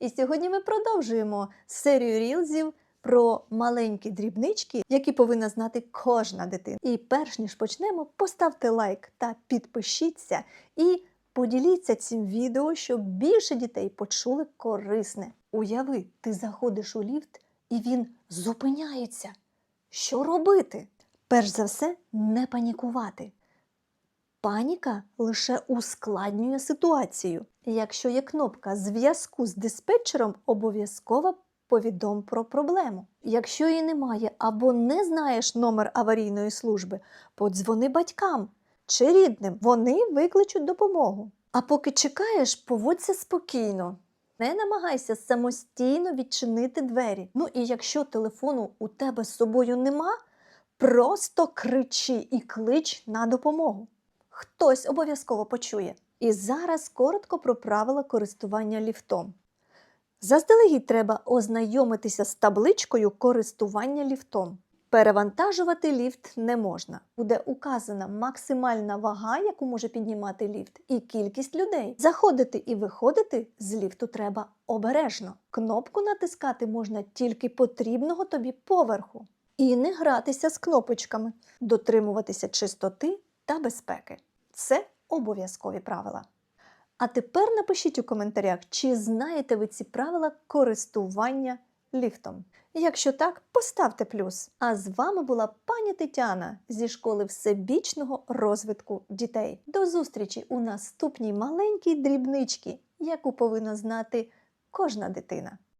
І сьогодні ми продовжуємо серію рілзів про маленькі дрібнички, які повинна знати кожна дитина. І перш ніж почнемо, поставте лайк та підпишіться і поділіться цим відео, щоб більше дітей почули корисне. Уяви, ти заходиш у ліфт і він зупиняється. Що робити? Перш за все, не панікувати. Паніка лише ускладнює ситуацію. Якщо є кнопка зв'язку з диспетчером, обов'язково повідом про проблему. Якщо її немає або не знаєш номер аварійної служби, подзвони батькам чи рідним, вони викличуть допомогу. А поки чекаєш, поводься спокійно. Не намагайся самостійно відчинити двері. Ну і якщо телефону у тебе з собою нема, просто кричи і клич на допомогу. Хтось обов'язково почує. І зараз коротко про правила користування ліфтом. Заздалегідь треба ознайомитися з табличкою користування ліфтом. Перевантажувати ліфт не можна. Буде указана максимальна вага, яку може піднімати ліфт, і кількість людей. Заходити і виходити з ліфту треба обережно. Кнопку натискати можна тільки потрібного тобі поверху. І не гратися з кнопочками, дотримуватися чистоти та безпеки. Це обов'язкові правила. А тепер напишіть у коментарях, чи знаєте ви ці правила користування ліфтом. Якщо так, поставте плюс. А з вами була пані Тетяна зі школи всебічного розвитку дітей. До зустрічі у наступній маленькій дрібничці, яку повинна знати кожна дитина.